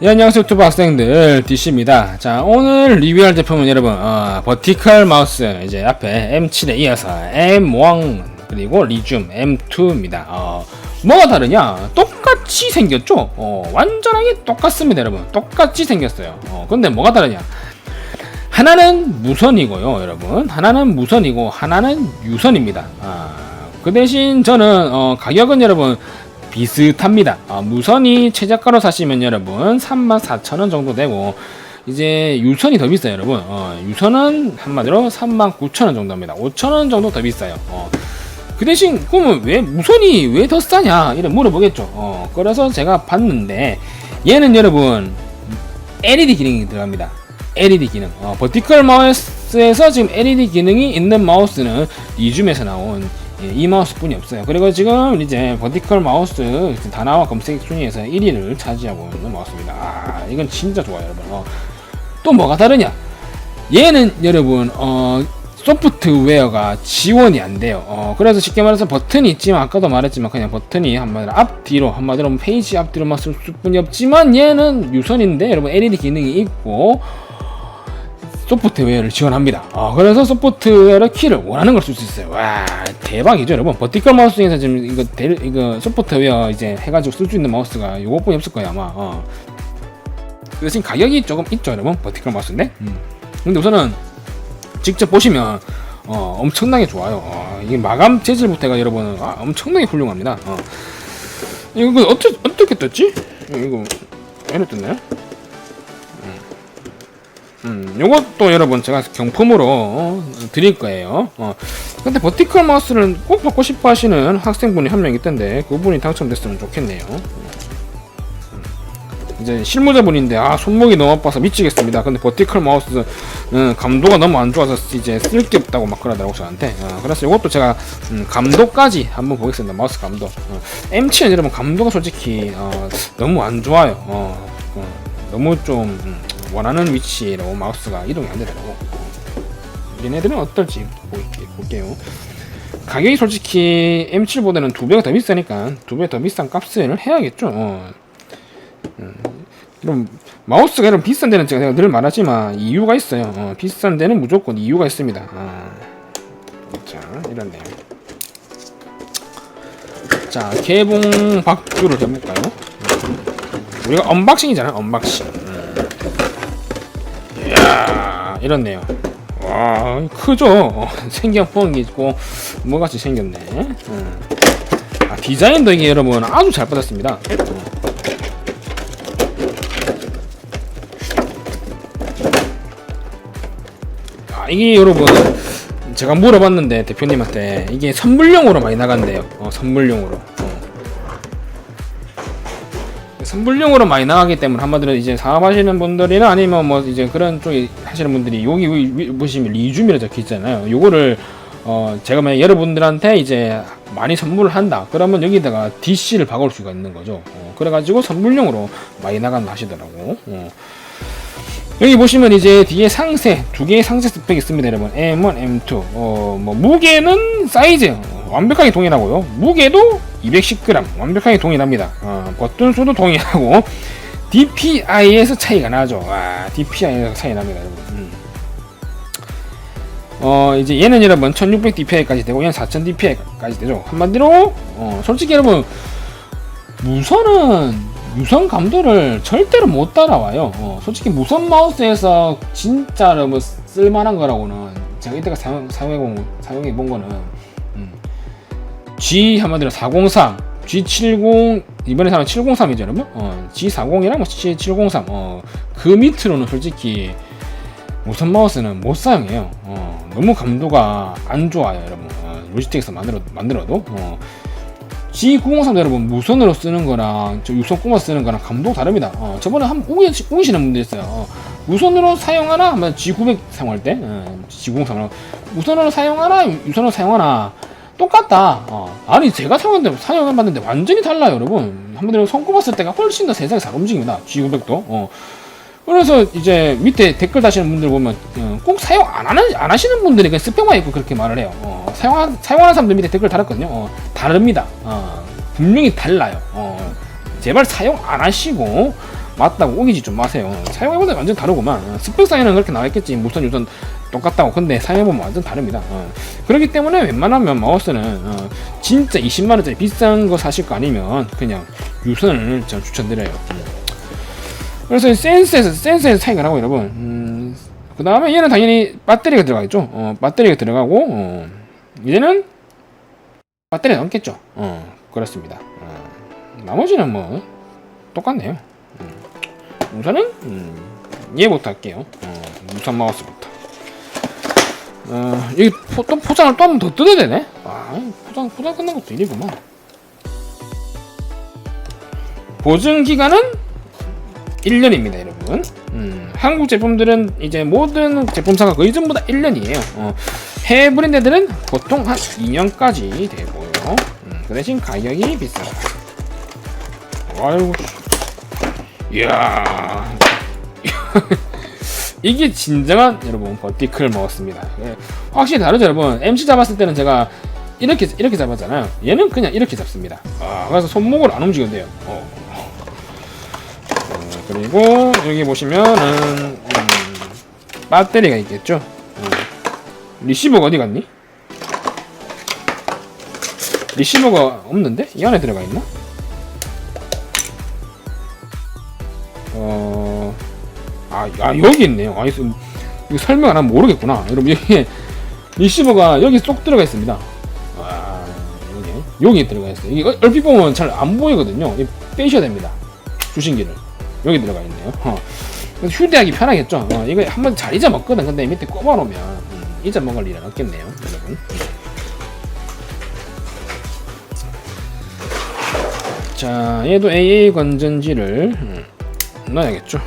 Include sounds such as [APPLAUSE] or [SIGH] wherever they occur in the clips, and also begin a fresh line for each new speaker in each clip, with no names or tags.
예, 안녕하세요 유튜브 학생들 DC입니다. 자 오늘 리뷰할 제품은 여러분 어, 버티컬 마우스 이제 앞에 M7에 이어서 M1 그리고 리줌 M2입니다. 어, 뭐가 다르냐? 똑같이 생겼죠? 어, 완전하게 똑같습니다 여러분. 똑같이 생겼어요. 어, 근데 뭐가 다르냐? 하나는 무선이고요 여러분. 하나는 무선이고 하나는 유선입니다. 아, 그 대신 저는 어, 가격은 여러분 비슷합니다. 아, 무선이 최저가로 사시면 여러분 34,000원 정도 되고 이제 유선이 더 비싸요, 여러분. 어, 유선은 한마디로 39,000원 정도입니다. 5,000원 정도 더 비싸요. 어. 그 대신 그러면 왜 무선이 왜 더 싸냐 이런 물어보겠죠. 어, 그래서 제가 봤는데 얘는 여러분 LED 기능이 들어갑니다. LED 기능. 어, 버티컬 마우스에서 지금 LED 기능이 있는 마우스는 리줌에서 나온 예, 이 마우스뿐이 없어요. 그리고 지금 이제 버티컬 마우스 다나와 검색 순위에서 1위를 차지하고 있는 마우스입니다. 아, 이건 진짜 좋아요, 여러분. 어, 또 뭐가 다르냐? 얘는 여러분 어, 소프트웨어가 지원이 안 돼요. 어, 그래서 쉽게 말해서 버튼이 있지만 아까도 말했지만 그냥 버튼이 한마디로 앞뒤로 한마디로 페이지 앞뒤로만 쓸 뿐이 없지만 얘는 유선인데 여러분 LED 기능이 있고 소프트웨어를 지원합니다. 어, 그래서 소프트웨어의 키를 원하는 걸 쓸 수 있어요. 와 대박이죠, 여러분. 버티컬 마우스 중에서 지금 이거 데, 이거 소프트웨어 이제 해가지고 쓸 수 있는 마우스가 요것뿐이 없을 거예요 아마. 어. 그 대신 가격이 조금 있죠, 여러분. 버티컬 마우스인데. 음. 근데 우선은 직접 보시면 어, 엄청나게 좋아요. 어, 이게 마감 재질부터가 여러분 아, 엄청나게 훌륭합니다. 어. 이거 어떻게 어떻게 떴지? 이거 왜 떴나요? 음, 요것도 여러분 제가 경품으로 어, 드릴 거예요. 어. 근데 버티컬 마우스를 꼭 받고 싶어 하시는 학생분이 한 명 있던데 그분이 당첨됐으면 좋겠네요. 음. 이제 실무자분인데 아 손목이 너무 아파서 미치겠습니다. 근데 버티컬 마우스 음, 감도가 너무 안 좋아서 이제 쓸 게 없다고 막 그러더라고 저한테. 어, 그래서 이것도 제가 음, 감도까지 한번 보겠습니다. 마우스 감도. 어. M7은 여러분 감도가 솔직히 어, 너무 안 좋아요. 어, 어, 너무 좀 음, 원하는 위치로 마우스가 이동이 안 되더라고. 얘네들은 어떨지 볼게, 볼게요. 가격이 솔직히 M7보다는 두 배가 더 비싸니까 두 배 더 비싼 값을 해야겠죠. 어. 음, 그럼 마우스가 이런 비싼 데는 제가 늘 말하지만 이유가 있어요. 어, 비싼 데는 무조건 이유가 있습니다. 어. 자, 이렇네요. 자, 개봉 박주를 해볼까요? 우리가 언박싱이잖아, 언박싱. 이렇네요. 와, 크죠? [LAUGHS] 어, 생경fon 있고, 뭐같이 생겼네. 음. 아, 디자인도 이게 여러분 아주 잘 받았습니다. 음. 아, 이게 여러분, 제가 물어봤는데, 대표님한테, 이게 선물용으로 많이 나간대요. 어, 선물용으로. 선불용으로 많이 나가기 때문에 한마디로 이제 사업하시는 분들이나 아니면 뭐 이제 그런 쪽에 하시는 분들이 여기 보시면 리줌이라 적혀 있잖아요. 요거를 어 제가 만약 여러분들한테 이제 많이 선물을 한다. 그러면 여기다가 DC를 박을 수가 있는 거죠. 어, 그래가지고 선물용으로 많이 나간다 하시더라고. 어. 여기 보시면 이제 뒤에 상세 두 개의 상세 스펙이 있습니다, 여러분. M1, M2. 어, 뭐 무게는 사이즈 어, 완벽하게 동일하고요. 무게도 210g 완벽하게 동일합니다. 어, 버튼 수도 동일하고 [LAUGHS] DPI에서 차이가 나죠. 와, DPI에서 차이 납니다, 여러분. 음. 어, 이제 얘는 여러분 1600 DPI까지 되고 얘는 4000 DPI까지 되죠. 한마디로 어, 솔직히 여러분 무선은 유선 감도를 절대로 못 따라와요. 어, 솔직히 무선 마우스에서 진짜로 뭐 쓸만한 거라고는 제가 이때가 사용, 사용해, 사용해 본 거는 음, G 한마디로 403, G70 이번에 사용 703이죠, 여러분. 어, G40이랑 뭐 G703, 어, 그 밑으로는 솔직히 무선 마우스는 못 사용해요. 어, 너무 감도가 안 좋아요, 여러분. 어, 로지텍에서 만들어, 만들어도. 어, G903 여러분 무선으로 쓰는 거랑 저 유선 꼽아 쓰는 거랑 감도 다릅니다. 어, 저번에 한 우기, 우기시는 분들 있어요. 어, 무선으로 사용하나 하면 G900 사용할 때 어, G903 무선으로 사용하나 유선으로 사용하나 똑같다. 어, 아니 제가 사용했는데 사용해봤는데 완전히 달라요, 여러분. 한마디로 손 꼽았을 때가 훨씬 더 세상에 잘 움직입니다. G900도. 어. 그래서 이제 밑에 댓글 다시는 분들 보면 어, 꼭 사용 안 하는 안 하시는 분들이 그냥 스펙만 있고 그렇게 말을 해요. 어, 사용 사용하는 사람들 밑에 댓글 달았거든요. 어, 다릅니다. 어, 분명히 달라요. 어, 제발 사용 안 하시고 맞다고 우기지 좀 마세요. 사용해보다 완전 다르구만. 어, 스펙상에는 그렇게 나와있겠지. 무선 유선 똑같다고. 근데 사용해보면 완전 다릅니다. 어. 그렇기 때문에 웬만하면 마우스는 어, 진짜 20만원짜리 비싼 거 사실 거 아니면 그냥 유선을 저 추천드려요. 음. 그래서 센스에서 센스에서 차이가 나고 여러분. 음, 그 다음에 얘는 당연히 배터리가 들어가겠죠. 어, 배터리가 들어가고 어, 이제는 배터리가 남겠죠. 어, 그렇습니다. 어, 나머지는 뭐 똑같네요. 음, 우선은 음, 얘부터 할게요. 어, 무선 마우스부터. 어, 여기 포, 또 포장을 또 한 번 더 뜯어야 되네. 아, 포장 포장 끝난 것도 일이구만. 보증 기간은 1년입니다, 여러분. 음, 한국 제품들은 이제 모든 제품사가 거의 전부 다 1년이에요. 어, 해외 브랜드들은 보통 한 2년까지 되고요. 음, 그 대신 가격이 비싸다. 아이고, 씨. 이야. [LAUGHS] 이게 진정한 여러분 버티클 먹었습니다. 예, 확실히 다르죠, 여러분. MC 잡았을 때는 제가 이렇게 이렇게 잡았잖아요. 얘는 그냥 이렇게 잡습니다. 아, 그래서 손목을 안 움직여도 돼요. 어. 어, 그리고 여기 보시면은 음, 배터리가 있겠죠. 어. 리시버가 어디 갔니? 리시버가 없는데? 이 안에 들어가 있나? 아, 아 여기 있네요. 아, 이거 설명 안 하면 모르겠구나. 여러분 여기 리시버가 여기 쏙 들어가 있습니다. 아, 여기 여기 들어가 있어요. 이게 얼- 얼핏 보면 잘 안 보이거든요. 이 빼셔야 됩니다. 주신기를 여기 들어가 있네요. 어. 휴대하기 편하겠죠. 어, 이거 한 번 잘 잊어먹거든. 근데 밑에 꼽아놓으면 음, 잊어먹을 일은 없겠네요, 여러분. 자, 얘도 AA 건전지를 음, 넣어야겠죠.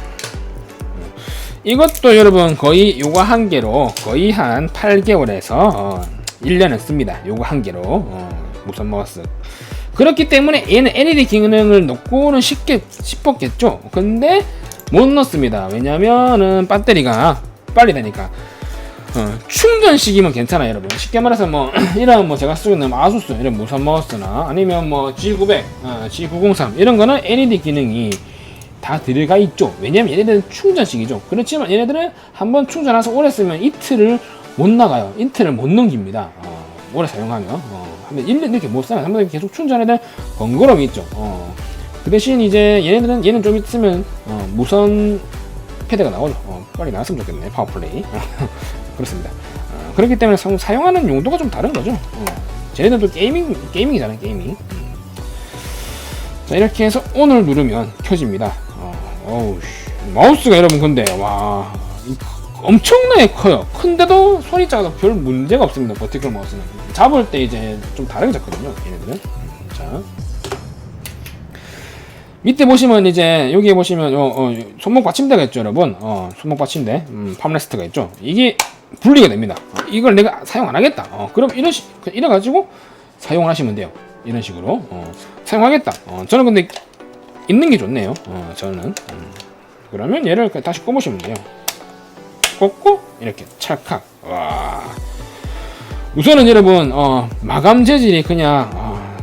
음. 이것도 여러분 거의 요거 한 개로 거의 한 8개월에서 어, 1년을 씁니다. 요거 한 개로 어, 무선 마우스. 그렇기 때문에 얘는 LED 기능을 넣고는 쉽게 싶었겠죠. 근데 못 넣습니다. 왜냐면은 배터리가 빨리 되니까. 어, 충전식이면 괜찮아요, 여러분. 쉽게 말해서 뭐 [CLEARS THROAT] 이런 뭐 제가 쓰고 있는 뭐 아수스 이런 무선 마우스나 아니면 뭐 G900, 어, G903 이런 거는 LED 기능이 다 들어가 있죠. 왜냐면 얘네들은 충전식이죠. 그렇지만 얘네들은 한번 충전해서 오래 쓰면 이틀을 못 나가요. 이틀을 못 넘깁니다. 어, 오래 사용하면. 어, 한번 1년 이렇게 못 사면 한번 계속 충전해야 될 번거로움이 있죠. 어, 그 대신 이제 얘네들은 얘는 좀 있으면 어, 무선 패드가 나오죠. 어, 빨리 나왔으면 좋겠네. 파워플레이. [LAUGHS] 그렇습니다. 어, 그렇기 때문에 사- 사용하는 용도가 좀 다른 거죠. 어, 쟤네들도 게이밍 게이밍이잖아요. 게이밍. 음. 자 이렇게 해서 ON을 누르면 켜집니다. 어, 어우 씨. 마우스가 여러분 근데 와 이- 엄청나게 커요. 큰데도 손이 작아서 별 문제가 없습니다. 버티컬 마우스는 잡을 때 이제 좀 다르게 잡거든요. 얘네들은. 음, 자 밑에 보시면 이제 여기 보시면 어, 어, 손목 받침대가 있죠, 여러분. 어, 손목 받침대, 음, 팜레스트가 있죠. 이게 분리가 됩니다. 어, 이걸 내가 사용 안 하겠다. 어, 그럼 이런 식 이래 가지고 사용을 하시면 돼요. 이런 식으로 어, 사용하겠다. 어, 저는 근데 있는 게 좋네요. 어, 저는 음. 그러면 얘를 그냥 다시 꼽으시면 돼요. 꽂고 이렇게 찰칵. 와. 우선은 여러분 어, 마감 재질이 그냥 어,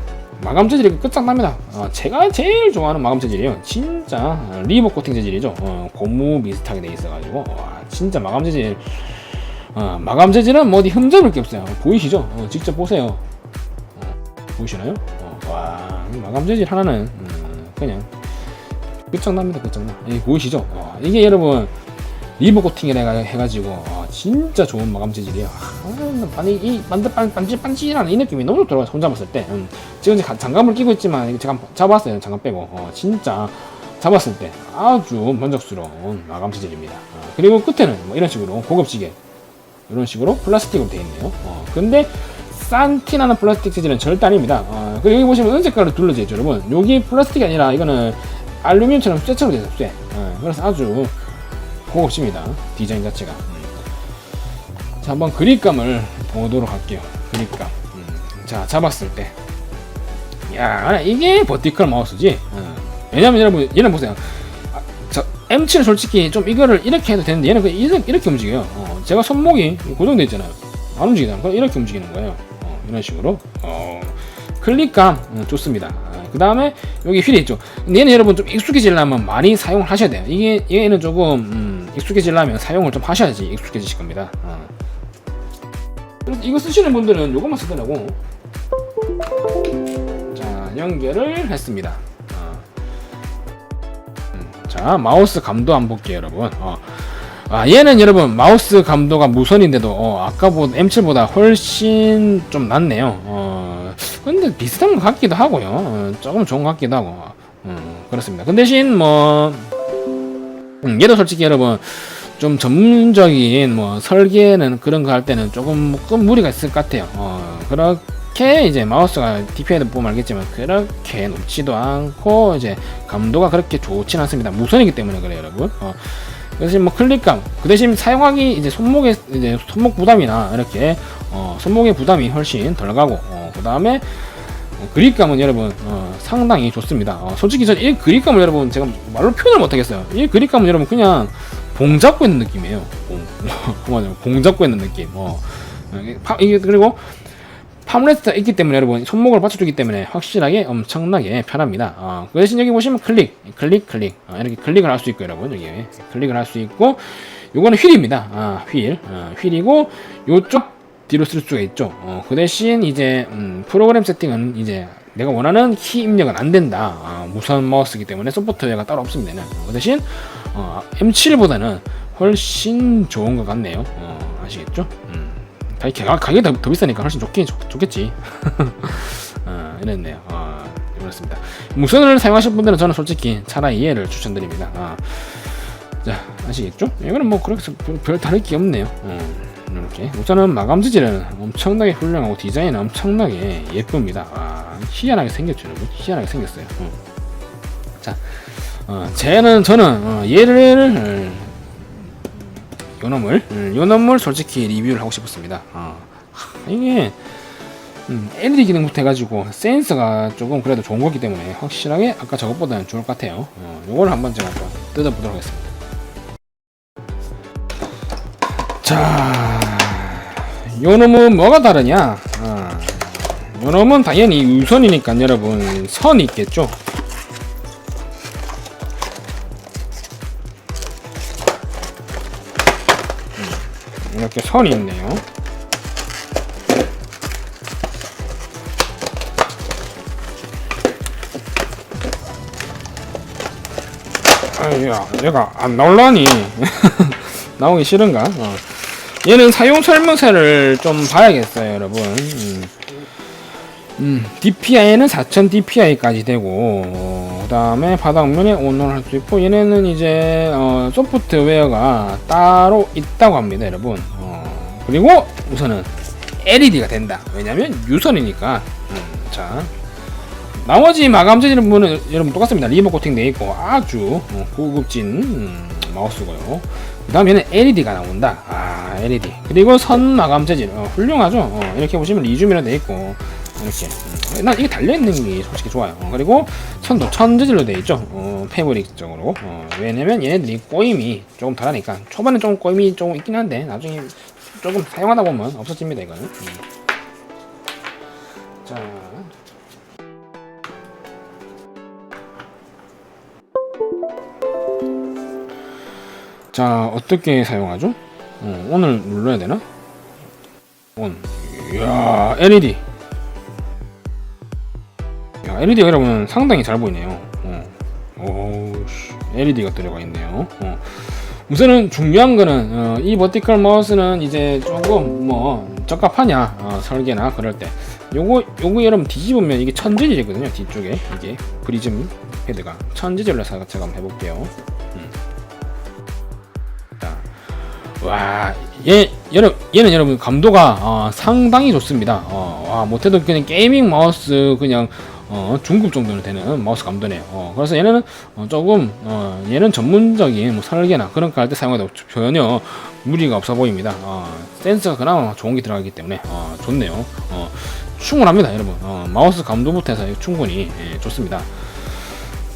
마감 재질이 끝장납니다. 어, 제가 제일 좋아하는 마감 재질이에요. 진짜 어, 리버 코팅 재질이죠. 어, 고무 비슷하게 돼 있어가지고 와, 진짜 마감 재질. 어, 마감 재질은 뭐 어디 흠잡을 게 없어요. 보이시죠? 어, 직접 보세요. 어, 보이시나요? 어, 와, 이 마감 재질 하나는 음, 그냥 끝장납니다. 끝장나. 이 보이시죠? 어, 이게 여러분 리버 코팅이라 해가지고 어, 진짜 좋은 마감 재질이에요. 아, 아니 이 반들 반 반질 반질하는 이 느낌이 너무 들어가 손 잡았을 때. 음, 지금 이제 가- 장갑을 끼고 있지만 제가 잡았어요. 장갑 빼고 어, 진짜 잡았을 때 아주 만족스러운 마감 재질입니다. 어, 그리고 끝에는 뭐 이런 식으로 고급지게 이런 식으로 플라스틱으로 되어 있네요. 어, 근데 싼 티나는 플라스틱 재질은 절대 아닙니다. 어, 그리고 여기 보시면 은색깔로 둘러져 있죠, 여러분. 여기 플라스틱이 아니라 이거는 알루미늄처럼 쇠처럼 있어요. 쇠. 어, 그래서 아주 고급집니다. 디자인 자체가. 음. 자, 한번 그립감을 보도록 할게요. 그립감. 음. 자, 잡았을 때. 야, 이게 버티컬 마우스지. 어. 왜냐면 여러분, 얘는 보세요. 아, 저 M7은 솔직히 좀 이거를 이렇게 해도 되는데 얘는 그냥 이렇게, 움직여요. 어, 제가 손목이 고정되어 있잖아요. 안 움직이잖아요. 그럼 이렇게 움직이는 거예요. 어, 이런 식으로. 어, 클릭감 어, 좋습니다. 아, 그 다음에 여기 휠이 있죠. 얘는 여러분 좀 익숙해지려면 많이 사용을 하셔야 돼요. 이게 얘는 조금 음, 익숙해지려면 사용을 좀 하셔야지 익숙해지실 겁니다. 어. 이거 쓰시는 분들은 이것만 쓰더라고. 자 연결을 했습니다. 어. 음, 자 마우스 감도 한번 볼게요, 여러분. 어. 아 얘는 여러분 마우스 감도가 무선인데도 어, 아까보다 M7보다 훨씬 좀 낫네요. 어, 근데 비슷한 것 같기도 하고요. 어, 조금 좋은 것 같기도 하고 음, 그렇습니다. 그 대신 뭐 음, 얘도 솔직히 여러분 좀 전문적인 뭐 설계는 그런 거 할 때는 조금 조금 무리가 있을 것 같아요. 어, 그렇게 이제 마우스가 DPI도 보면 알겠지만 그렇게 높지도 않고 이제 감도가 그렇게 좋진 않습니다. 무선이기 때문에 그래요, 여러분. 어, 그래서 뭐 클릭감 그 대신 사용하기 이제 손목에 이제 손목 부담이나 이렇게 어, 손목의 부담이 훨씬 덜 가고 어, 그 다음에 어, 그립감은 여러분 어, 상당히 좋습니다. 어, 솔직히 저 이 그립감을 여러분 제가 말로 표현을 못하겠어요. 이 그립감은 여러분 그냥 봉 잡고 있는 느낌이에요. 봉. 봉 [LAUGHS] 잡고 있는 느낌. 어. 파- 이게 그리고 팜레스트가 있기 때문에 여러분 손목을 받쳐주기 때문에 확실하게 엄청나게 편합니다. 어, 그 대신 여기 보시면 클릭, 클릭, 클릭 어, 이렇게 클릭을 할 수 있고 여러분 여기 클릭을 할 수 있고 요거는 휠입니다. 아, 휠, 어, 휠이고 요쪽 뒤로 쓸 수가 있죠. 어, 그 대신 이제 음, 프로그램 세팅은 이제 내가 원하는 키 입력은 안 된다. 아, 무선 마우스이기 때문에 소프트웨어가 따로 없습니다. 얘는. 그 대신 어, M7보다는 훨씬 좋은 것 같네요. 어, 아시겠죠? 음. 가격, 가- 가격이 더, 더 비싸니까 훨씬 좋긴 좋, 좋겠지. [LAUGHS] 어, 이랬네요. 어, 그렇습니다. 무선을 사용하실 분들은 저는 솔직히 차라리 얘를 추천드립니다. 어. 자, 아시겠죠? 이거는 뭐 그렇게 별, 별 다를 게 없네요. 어, 이렇게. 우선은 마감 재질은 엄청나게 훌륭하고 디자인은 엄청나게 예쁩니다. 아, 희한하게 생겼죠, 여러분. 희한하게 생겼어요. 어. 자, 어, 쟤는 저는 어, 얘를 요놈을 음, 요놈을 솔직히 리뷰를 하고 싶었습니다. 어. 하, 이게 음, LED 기능부터 해가지고 센서가 조금 그래도 좋은 거기 때문에 확실하게 아까 저것보다는 좋을 것 같아요. 어, 요걸 한번 제가 또 뜯어보도록 하겠습니다. 자, 요 놈은 뭐가 다르냐? 어, 요놈은 당연히 유선이니까 여러분 선이 있겠죠. 이렇게 선이 있네요. 아야, 얘가 안 나올라니 [LAUGHS] 나오기 싫은가? 어. 얘는 사용 설명서를 좀 봐야겠어요, 여러분. 음. 음, DPI는 4000 DPI까지 되고, 어, 그 다음에 바닥면에 온온을 할 수 있고, 얘네는 이제, 어, 소프트웨어가 따로 있다고 합니다, 여러분. 어, 그리고 우선은 LED가 된다. 왜냐면 유선이니까. 음, 자. 나머지 마감 재질은 분은 여러분 똑같습니다. 리버 코팅 돼 있고 아주 어, 고급진 음, 마우스고요. 그 다음 에는 LED가 나온다. 아, LED. 그리고 선 마감 재질. 어, 훌륭하죠? 어, 이렇게 보시면 리줌이라 돼 있고, 이렇게. 음, 난 이게 달려있는 게 솔직히 좋아요. 어, 그리고 선도 천 재질로 돼 있죠? 어, 패브릭적으로. 어, 왜냐면 얘네들이 꼬임이 조금 덜하니까. 초반에 좀 꼬임이 조금 있긴 한데, 나중에 조금 사용하다 보면 없어집니다, 이거는. 음. 자. 자 어떻게 사용하죠? 어, 오늘 눌러야 되나? 온. 이야 LED. 야 LED가 여러분 상당히 잘 보이네요. 어. 오우씨 LED가 들어가 있네요. 어. 우선은 중요한 거는 어, 이 버티컬 마우스는 이제 조금 뭐 적합하냐 어, 설계나 그럴 때 요거 요거 여러분 뒤집으면 이게 천재질이거든요 뒤쪽에 이게 프리즘 헤드가 천재질로 제가 한번 해볼게요. 와, 얘, 여러, 얘는 여러분 감도가 어, 상당히 좋습니다. 어, 와, 못해도 그냥 게이밍 마우스 그냥 어, 중급 정도는 되는 마우스 감도네요. 어, 그래서 얘는 어, 조금 어, 얘는 전문적인 뭐 설계나 그런 거 할 때 사용해도 전혀 무리가 없어 보입니다. 어, 센서가 그나마 좋은 게 들어가기 때문에 어, 좋네요. 어, 충분합니다, 여러분. 어, 마우스 감도부터 해서 충분히 예, 좋습니다.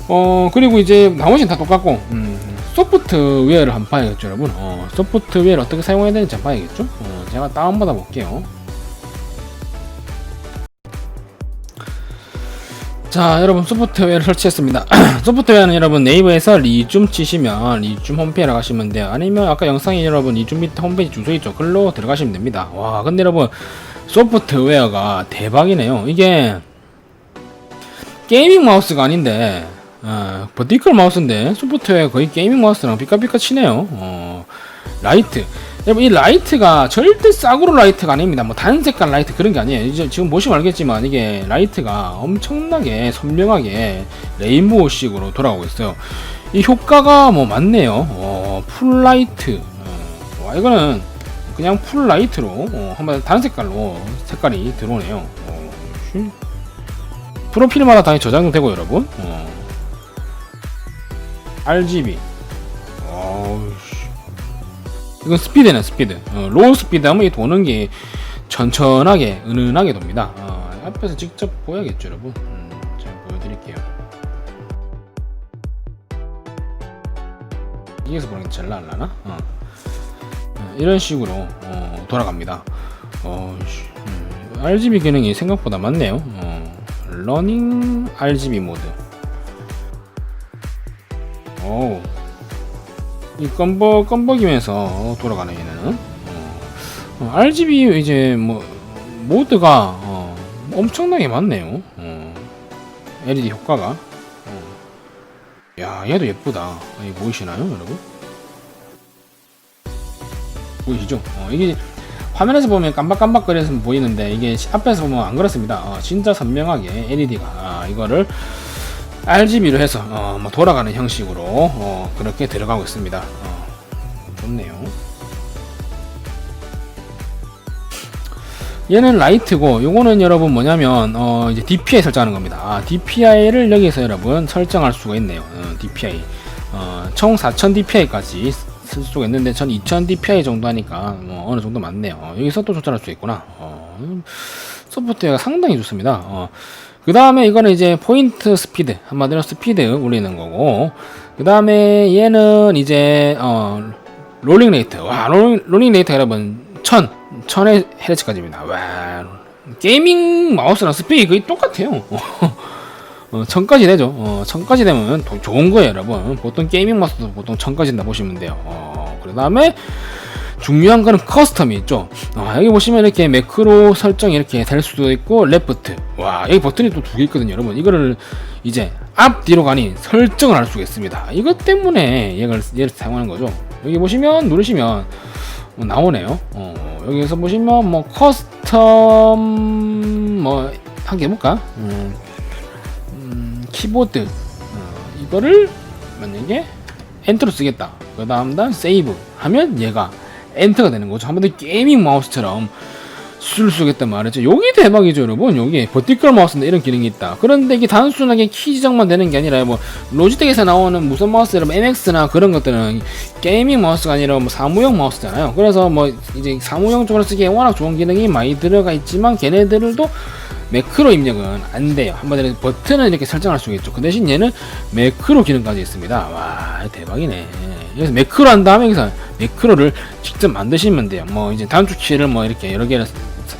어 그리고 이제 나머지는 다 똑같고. 음, 소프트웨어를 한번 봐야겠죠 여러분. 어, 소프트웨어를 어떻게 사용해야 되는지 한번 봐야겠죠? 어, 제가 다운받아 볼게요. 자 여러분 소프트웨어를 설치했습니다. [CLEARS THROAT] 소프트웨어는 여러분 네이버에서 리줌 치시면 리줌 홈페이지로 가시면 돼요. 아니면 아까 영상에 여러분 리줌 밑에 홈페이지 주소 있죠? 글로 들어가시면 됩니다. 와 근데 여러분 소프트웨어가 대박이네요. 이게 게이밍 마우스가 아닌데 어, 버티컬 마우스인데 소프트웨어 거의 게이밍 마우스랑 삐까삐까 치네요 어, 라이트 여러분 이 라이트가 절대 싸구려 라이트가 아닙니다. 뭐 단색깔 라이트 그런 게 아니에요. 이제 지금 보시면 알겠지만 이게 라이트가 엄청나게 선명하게 레인보우식으로 돌아가고 있어요. 이 효과가 뭐 많네요. 어, 풀 라이트. 어, 와 이거는 그냥 풀 라이트로 어, 한번 다른 색깔로 색깔이 들어오네요. 어, 슈. 프로필마다 당연히 저장되고 여러분. 어. RGB. 어우, 씨. 이건 스피드네 스피드 어, 로우 스피드 하면 이 도는 게 천천하게 은은하게 돕니다 어, 앞에서 직접 보여야겠죠 여러분 음, 제가 보여드릴게요 여기서 보는 게 제일 나을라나? 어. 어, 이런 식으로 어, 돌아갑니다 어, 씨, 음, RGB 기능이 생각보다 많네요 어, 러닝 RGB 모드 이 껌벅 껌벅이면서 돌아가는 얘는 어, 어, RGB 이제 뭐 모드가 어, 엄청나게 많네요. 어, LED 효과가. 어. 야 얘도 예쁘다. 이게 보이시나요, 여러분? 보이시죠? 어, 이게 화면에서 보면 깜박깜박거려서 보이는데 이게 앞에서 보면 안 그렇습니다. 어, 진짜 선명하게 LED가 아, 이거를 RGB로 해서 어, 뭐 돌아가는 형식으로 어, 그렇게 들어가고 있습니다. 어, 좋네요. 얘는 라이트고 요거는 여러분 뭐냐면 어, 이제 DPI 설정하는 겁니다. 아, DPI를 여기서 여러분 설정할 수가 있네요. 어, DPI 어, 총 4000 DPI까지 쓸 수가 있는데 전 2000 DPI 정도 하니까 뭐 어느 정도 맞네요. 어, 여기서 또 조절할 수 있구나. 어, 소프트웨어가 상당히 좋습니다. 어, 그 다음에 이거는 이제 포인트 스피드 한마디로 스피드 올리는 거고 그 다음에 얘는 이제 어 롤링 레이트. 와 롤링, 롤링 레이트 여러분 1000 1000의 헤르츠까지입니다. 와 게이밍 마우스랑 스피드 거의 똑같아요. [LAUGHS] 어, 1000까지 되죠. 어, 1000까지 되면 더 좋은 거예요 여러분. 보통 게이밍 마우스도 보통 1000까지 된다 보시면 돼요. 어, 그 다음에 중요한 거는 커스텀이 있죠. 아, 여기 보시면 이렇게 매크로 설정이 이렇게 될 수도 있고 레프트. 와, 여기 버튼이 또 두 개 있거든요, 여러분. 이거를 이제 앞 뒤로 가니 설정을 할 수가 있습니다. 이것 때문에 얘를 얘를 사용하는 거죠. 여기 보시면 누르시면 뭐 나오네요. 어, 여기서 보시면 뭐 커스텀 뭐 한 개 해볼까? 음, 음, 키보드 어, 이거를 만약에 엔터로 쓰겠다. 그 다음 단 세이브 하면 얘가 엔터가 되는 거죠. 한마디로 게이밍 마우스처럼 술 쓰겠단 말이죠. 여기 대박이죠, 여러분. 여기 버티컬 마우스인데 이런 기능이 있다. 그런데 이게 단순하게 키 지정만 되는 게 아니라 뭐 로지텍에서 나오는 무선 마우스, 여러분 MX나 그런 것들은 게이밍 마우스가 아니라 뭐 사무용 마우스잖아요. 그래서 뭐 이제 사무용 쪽으로 쓰기에 워낙 좋은 기능이 많이 들어가 있지만 걔네들도 매크로 입력은 안 돼요. 한마디로 버튼은 이렇게 설정할 수가 있죠. 그 대신 얘는 매크로 기능까지 있습니다. 와 대박이네. 그래서 매크로 한 다음에 여기서 매크로를 직접 만드시면 돼요. 뭐 이제 단축키를 뭐 이렇게 여러 개를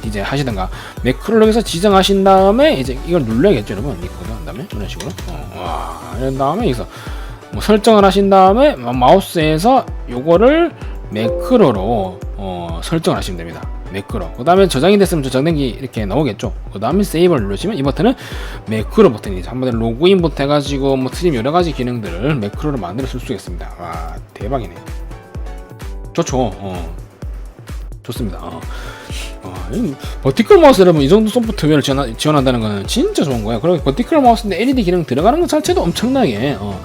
이제 하시던가 매크로를 여기서 지정하신 다음에 이제 이걸 눌러야겠죠, 여러분. 리코드 한 다음에 이런 식으로. 어, 와 이런 다음에 여기서 뭐 설정을 하신 다음에 마우스에서 요거를 매크로로 어, 설정을 하시면 됩니다. 매크로. 그 다음에 저장이 됐으면 저장된 게 이렇게 나오겠죠. 그 다음에 세이브를 누르시면 이 버튼은 매크로 버튼이죠. 한번 로그인부터 해가지고 뭐 트림 여러 가지 기능들을 매크로로 만들어 쓸 수 있습니다. 와 대박이네. 좋죠. 어. 좋습니다. 어. 어, 이 버티컬 마우스 여러분 이 정도 소프트웨어를 지원, 지원한다는 거는 진짜 좋은 거예요. 그리고 버티컬 마우스인데 LED 기능 들어가는 것 자체도 엄청나게 어,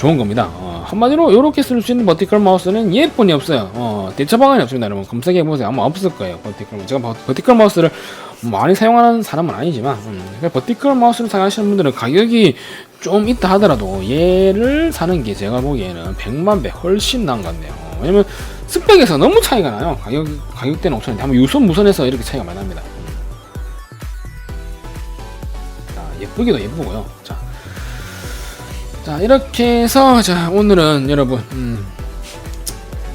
좋은 겁니다. 어, 한마디로 이렇게 쓸 수 있는 버티컬 마우스는 예쁜이 없어요. 어, 대처 방안이 없습니다. 여러분 검색해 보세요. 아마 없을 거예요. 버티컬 제가 버, 버티컬 마우스를 많이 사용하는 사람은 아니지만 음, 버티컬 마우스를 사용하시는 분들은 가격이 좀 있다 하더라도 얘를 사는 게 제가 보기에는 100만 배 훨씬 나은 것 같네요. 어, 왜냐면 스펙에서 너무 차이가 나요. 가격 가격대는 5천인데 한번 유선 무선에서 이렇게 차이가 많이 납니다. 자, 예쁘기도 예쁘고요. 자, 자 이렇게 해서 자 오늘은 여러분 음,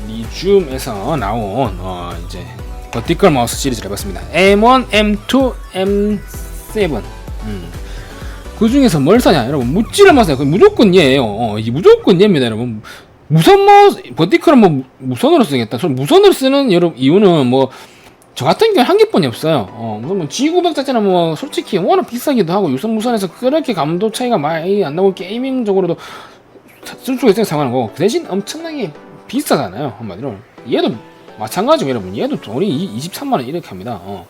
리줌에서 나온 어, 이제 버티컬 마우스 시리즈를 해봤습니다. M1, M2, M7 음, 그 중에서 뭘 사냐? 여러분 묻지를 마세요. 그 무조건 얘예요. 어, 이게 무조건 얘입니다 여러분. 무선 마우스 버티컬은 뭐 무선으로 쓰겠다. 저 무선으로 쓰는 여러분 이유는 뭐 저 같은 경우는 한 개뿐이 없어요. 어, 뭐 G900 자체는 뭐 솔직히 워낙 비싸기도 하고 유선 무선에서 그렇게 감도 차이가 많이 안 나고 게이밍적으로도 쓸 수가 있어요 상관은 거고 그 대신 엄청나게 비싸잖아요 한마디로 얘도 마찬가지고 여러분 얘도 돈이 23만 원 이렇게 합니다. 어.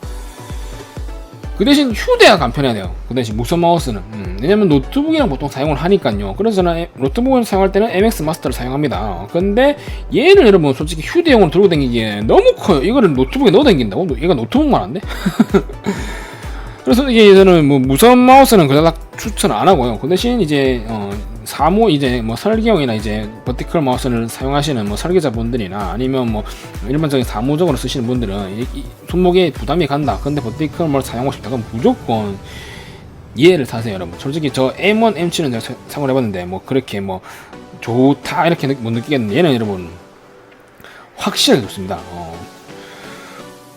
그 대신 휴대가 간편해야 돼요. 그 대신 무선 마우스는. 음, 왜냐면 노트북이랑 보통 사용을 하니까요. 그래서 저는 에- 노트북을 사용할 때는 MX 마스터를 사용합니다. 근데 얘를 여러분 솔직히 휴대용으로 들고 다니기에 너무 커요. 이거를 노트북에 넣어 다닌다고? 얘가 노트북만 한데? [LAUGHS] 그래서 이게 저는 뭐 무선 마우스는 그닥 추천 안 하고요. 그 대신 이제 어, 사무 이제 뭐 설계용이나 이제 버티컬 마우스를 사용하시는 뭐 설계자분들이나 아니면 뭐 일반적인 사무적으로 쓰시는 분들은 이, 이 손목에 부담이 간다. 근데 버티컬 마우스 사용하고 싶다. 그럼 무조건 얘를 사세요, 여러분. 솔직히 저 M1, M7은 제가 사- 사용을 해봤는데 뭐 그렇게 뭐 좋다 이렇게 느- 못 느끼겠는데 얘는 여러분 확실하게 좋습니다. 어.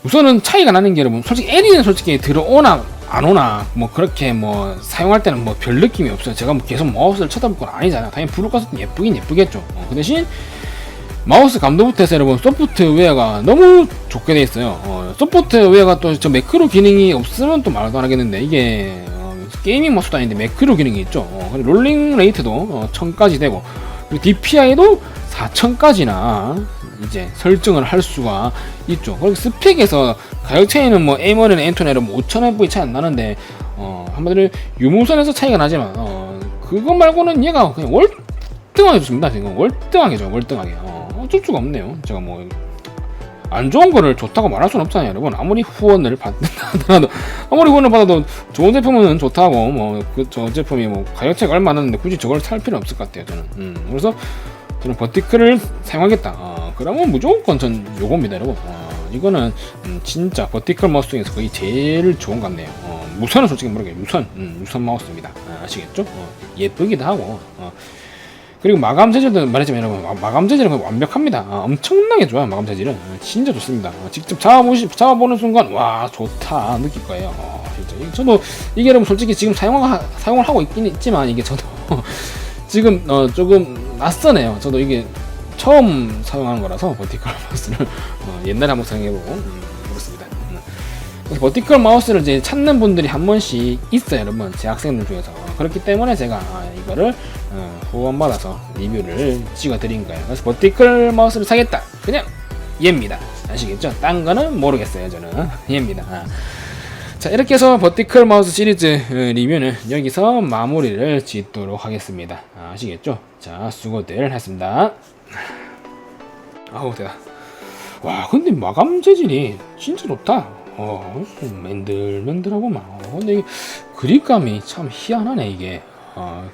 우선은 차이가 나는 게 여러분 솔직히 LE는 솔직히 들어오나 안 오나? 뭐 그렇게 뭐 사용할 때는 뭐 별 느낌이 없어요. 제가 뭐 계속 마우스를 쳐다볼 건 아니잖아요. 당연히 가서 예쁘긴 예쁘겠죠. 어, 그 대신 마우스 감도부터 해서 여러분 소프트웨어가 너무 좋게 돼 있어요. 어, 소프트웨어가 또 저 매크로 기능이 없으면 또 말도 안 하겠는데 이게 어, 게이밍 마우스도 아닌데 매크로 기능이 있죠. 어, 그리고 롤링 레이트도 어, 1000까지 되고 그리고 DPI도 4000까지나 이제 설정을 할 수가 있죠. 그리고 스펙에서 가격 차이는 뭐 M1이나 M2나 뭐 5,000V 차이 안 나는데 어, 한마디로 유무선에서 차이가 나지만 어, 그거 말고는 얘가 그냥 월등하게 좋습니다. 지금 월등하게죠. 월등하게. 어, 어쩔 수가 없네요. 제가 뭐 안 좋은 거를 좋다고 말할 수는 없잖아요, 여러분. 아무리 후원을 받는다 하더라도 아무리 후원을 받아도 좋은 제품은 좋다고 뭐 그 저 제품이 뭐 가격 차이가 얼마 안 나는데 굳이 저걸 살 필요는 없을 것 같아요, 저는. 음, 그래서 저는 버티클을 사용하겠다. 어, 그러면 무조건 전 요겁니다, 여러분. 어, 이거는 음, 진짜 버티클 마우스 중에서 거의 제일 좋은 것 같네요. 어, 무선은 솔직히 모르겠어요. 무선, 음, 무선 마우스입니다. 아, 아시겠죠? 어, 예쁘기도 하고. 어. 그리고 마감 재질도 말했지만 여러분 마- 마감 재질은 완벽합니다. 아, 엄청나게 좋아요 마감 재질은 어, 진짜 좋습니다. 어, 직접 잡아보시 잡아보는 순간 와 좋다 느낄 거예요. 어, 진짜 이- 저도 이게 여러분 솔직히 지금 사용 사용을 하고 있긴 있지만 이게 저도 [LAUGHS] 지금 어, 조금 낯서네요. 저도 이게 처음 사용하는 거라서 버티컬 마우스를 어, 옛날에 한번 사용해보고 음, 그렇습니다. 음. 버티컬 마우스를 이제 찾는 분들이 한 번씩 있어요, 여러분. 제 학생들 중에서. 어, 그렇기 때문에 제가 아, 이거를 어, 후원받아서 리뷰를 찍어드린 거예요. 그래서 버티컬 마우스를 사겠다. 그냥 얘입니다. 아시겠죠? 딴 거는 모르겠어요, 저는. [LAUGHS] 얘입니다. 아. 자, 이렇게 해서 버티컬 마우스 시리즈 어, 리뷰는 여기서 마무리를 짓도록 하겠습니다. 아, 아시겠죠? 자, 수고들 했습니다. 아우, 대다. 와, 근데 마감 재질이 진짜 좋다. 어, 좀 맨들맨들하고 막. 어, 근데 그립감이 참 희한하네, 이게. 어,